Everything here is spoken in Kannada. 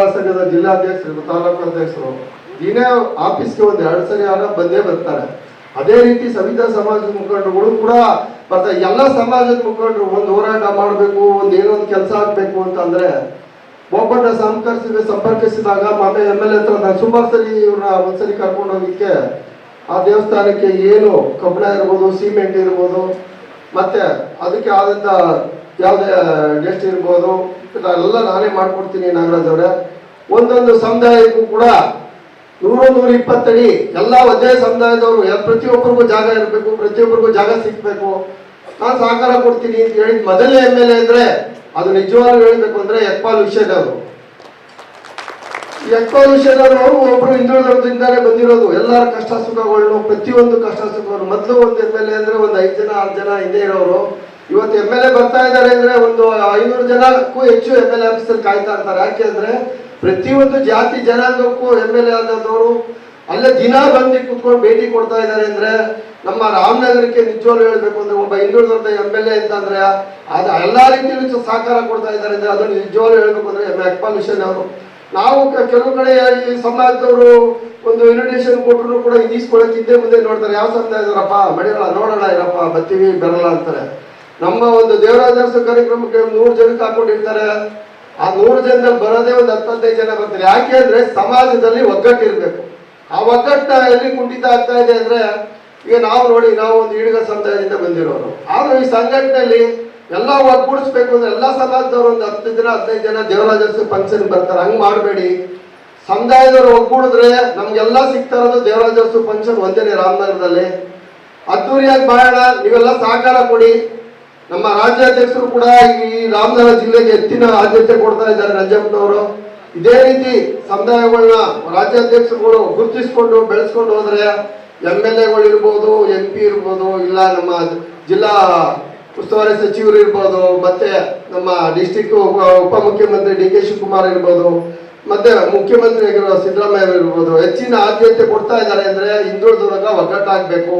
ಸಂಘದ ಜಿಲ್ಲಾಧ್ಯಕ್ಷರು, ತಾಲೂಕು ಅಧ್ಯಕ್ಷರು, ದಿನೇ ಆಫೀಸ್ಗೆ ಒಂದು ಎರಡು ಸರಿ ಆಗ ಬಂದೇ ಬರ್ತಾರೆ. ಅದೇ ರೀತಿ ಸವಿತಾ ಸಮಾಜದ ಮುಖಂಡರುಗಳು ಕೂಡ ಬರ್ತಾರೆ. ಎಲ್ಲ ಸಮಾಜದ ಮುಖಂಡರು ಒಂದು ಹೋರಾಟ ಮಾಡಬೇಕು, ಒಂದು ಏನೋ ಒಂದು ಕೆಲಸ ಆಗ್ಬೇಕು ಅಂತಂದ್ರೆ ಒಬ್ಬನ ಸಂಪರ್ಕಿಸಿದ ಸಂಪರ್ಕಿಸಿದಾಗ ಮೊನ್ನೆ ಎಂ ಎಲ್ ಎ ಹತ್ರ ನಾನು ಸುಮಾರು ಸರಿ ಇವ್ರನ್ನ ಒಂದ್ಸರಿ ಕರ್ಕೊಂಡು ಹೋಗಿಕ್ಕೆ ಆ ದೇವಸ್ಥಾನಕ್ಕೆ ಏನು ಕಬ್ಬಣ ಇರ್ಬೋದು, ಸಿಮೆಂಟ್ ಇರ್ಬೋದು, ಮತ್ತೆ ಅದಕ್ಕೆ ಆದಂತ ಯಾವುದೇ ಗೆಸ್ಟ್ ಇರ್ಬೋದು ಎಲ್ಲ ನಾನೇ ಮಾಡಿಕೊಡ್ತೀನಿ ನಾಗರಾಜ್ ಅವರೇ. ಒಂದೊಂದು ಸಮುದಾಯಕ್ಕೂ ಕೂಡ ನೂರು ನೂರ ಇಪ್ಪತ್ತಡಿ ಎಲ್ಲ ಒಂದೇ ಸಮುದಾಯದವರು ಪ್ರತಿಯೊಬ್ಬರಿಗೂ ಜಾಗ ಇರಬೇಕು, ಪ್ರತಿಯೊಬ್ಬರಿಗೂ ಜಾಗ ಸಿಗಬೇಕು. ನಾನು ಸಹಕಾರ ಕೊಡ್ತೀನಿ ಅಂತ ಹೇಳಿದ ಮೊದಲನೇ ಎಂ ಎಲ್ ಎ ಅಂದ್ರೆ ಅದು ನಿಜವಾಗ್ಲೂ ಹೇಳಬೇಕು ಅಂದ್ರೆ ಯಕ್ಪಾಲ್ ವಿಷಯದ ಅವರು. ಯಕ್ಪಾಲ್ ವಿಷಯದವರು ಒಬ್ಬರು ಹಿಂದುಳಿದಿಂದಾನೇ ಬಂದಿರೋದು. ಎಲ್ಲರ ಕಷ್ಟ ಸುಖಗಳನ್ನು ಪ್ರತಿಯೊಂದು ಕಷ್ಟ ಸುಖಗಳು ಮೊದಲು ಒಂದು ಎಂ ಎಲ್ ಎ ಅಂದ್ರೆ ಒಂದು ಐದು ಜನ, ಆರು ಜನ ಇದೇ ಇರೋರು. ಇವತ್ತು ಎಂ ಎಲ್ ಎ ಬರ್ತಾ ಇದ್ದಾರೆ ಅಂದ್ರೆ ಒಂದು ಐನೂರು ಜನಕ್ಕೂ ಹೆಚ್ಚು ಎಂ ಎಲ್ ಎ ಆಫೀಸಲ್ಲಿ ಕಾಯ್ತಾ ಇರ್ತಾರೆ. ಯಾಕೆ ಅಂದ್ರೆ ಪ್ರತಿಯೊಂದು ಜಾತಿ ಜನಾಂಗಕ್ಕೂ ಎಂ ಎಲ್ ಎ ಆದವರು ಅಲ್ಲೇ ದಿನ ಬಂದು ಕುತ್ಕೊಂಡು ಭೇಟಿ ಕೊಡ್ತಾ ಇದ್ದಾರೆ ಅಂದ್ರೆ ನಮ್ಮ ರಾಮನಗರಕ್ಕೆ ನಿಜವಾಗ್ಲು ಹೇಳ್ಬೇಕು ಅಂದ್ರೆ ಒಬ್ಬ ಹಿಂದುಳಿದ ಎಂ ಎಲ್ ಎ ಅಂತಂದ್ರೆ ಅದು ಎಲ್ಲಾ ರೀತಿಯಲ್ಲೂ ಸಹಕಾರ ಕೊಡ್ತಾ ಇದ್ದಾರೆ ಅಂದ್ರೆ ಅದನ್ನು ನಿಜವಾಗ್ಲು ಹೇಳ್ಬೇಕು ಅಂದ್ರೆ ಎಂ ವಿಷನ್ ಅವರು. ನಾವು ಕೆಲವು ಕಡೆ ಈ ಸಮಾಜದವರು ಒಂದು ಇನ್ವಿಟೇಷನ್ ಕೊಟ್ಟರು ಕೂಡ ಈಸ್ಕೊಳಕ್ ಹಿಂದೆ ಮುಂದೆ ನೋಡ್ತಾರೆ. ಯಾವ ಸಮುದಾಯದವರಪ್ಪ? ಮಡಿಗಳ ನೋಡೋಣ ಇರಪ್ಪ ಬತ್ತೀವಿ ಬರಲ್ಲ ಅಂತಾರೆ. ನಮ್ಮ ಒಂದು ದೇವರಾಜರ್ಸ ಕಾರ್ಯಕ್ರಮಕ್ಕೆ ನೂರು ಜನಕ್ಕೆ ಹಾಕೊಂಡಿರ್ತಾರೆ ಆ ನೂರು ಜನದಲ್ಲಿ ಬರೋದೇ ಒಂದು ಹತ್ತೈದು ಜನ ಬರ್ತಾರೆ. ಯಾಕೆ ಅಂದ್ರೆ ಸಮಾಜದಲ್ಲಿ ಒಗ್ಗಟ್ಟಿರ್ಬೇಕು ಆ ಒಗ್ಗಟ್ಟ ಎಲ್ಲಿ ಕುಂಠಿತ ಆಗ್ತಾ ಇದೆ ಅಂದ್ರೆ ಈಗ ನಾವು ನೋಡಿ ನಾವು ಒಂದು ಈಡಿಗ ಸಮುದಾಯದಿಂದ ಬಂದಿರೋರು. ಆದ್ರೆ ಈ ಸಂಘಟನೆಯಲ್ಲಿ ಎಲ್ಲ ಒಗ್ಗೂಡಿಸ್ಬೇಕು ಅಂದ್ರೆ ಎಲ್ಲ ಸಮಾಜದವರು ಒಂದು ಹತ್ತು ಜನ ಹದಿನೈದು ಜನ ದೇವರಾಜರ್ಸ ಫಂಕ್ಷನ್ ಬರ್ತಾರೆ. ಹಂಗ್ ಮಾಡಬೇಡಿ. ಸಮುದಾಯದವರು ಒಗ್ಗೂಡಿದ್ರೆ ನಮ್ಗೆಲ್ಲ ಸಿಗ್ತಾ ಇರೋದು ದೇವರಾಜರ್ಸು ಫಂಕ್ಷನ್ ಒಂದೇನೆ ರಾಮನಗರದಲ್ಲಿ. ಅದ್ದೂರಿಯಾಗಿ ಮಾಡೋಣ ನೀವೆಲ್ಲ ಸಹಕಾರ ಕೊಡಿ. ನಮ್ಮ ರಾಜ್ಯಾಧ್ಯಕ್ಷರು ಕೂಡ ಈ ರಾಮನಗರ ಜಿಲ್ಲೆಗೆ ಹೆಚ್ಚಿನ ಆದ್ಯತೆ ಕೊಡ್ತಾ ಇದ್ದಾರೆ ನಂಜಪ್ಪನವರು ಇದೇ ರೀತಿ ಸಮುದಾಯಗಳನ್ನ ರಾಜ್ಯಾಧ್ಯಕ್ಷರುಗಳು ಗುರುತಿಸ್ಕೊಂಡು ಬೆಳೆಸ್ಕೊಂಡು ಹೋದ್ರೆ ಎಂ ಎಲ್ ಎಗಳು ಇರ್ಬೋದು, ಎಂ ಪಿ ಇರ್ಬೋದು, ಇಲ್ಲ ನಮ್ಮ ಜಿಲ್ಲಾ ಉಸ್ತುವಾರಿ ಸಚಿವರು ಇರ್ಬೋದು, ಮತ್ತೆ ನಮ್ಮ ಡಿಸ್ಟಿಕ್ ಉಪ ಉಪಮುಖ್ಯಮಂತ್ರಿ ಡಿ ಕೆ ಶಿವಕುಮಾರ್ ಇರ್ಬೋದು, ಮತ್ತೆ ಮುಖ್ಯಮಂತ್ರಿ ಆಗಿರೋ ಸಿದ್ದರಾಮಯ್ಯ ಇರ್ಬೋದು, ಹೆಚ್ಚಿನ ಆದ್ಯತೆ ಕೊಡ್ತಾ ಇದ್ದಾರೆ ಅಂದ್ರೆ ಹಿಂದುಳಿದವಾಗ ಒಗ್ಗಟ್ಟಾಗಬೇಕು.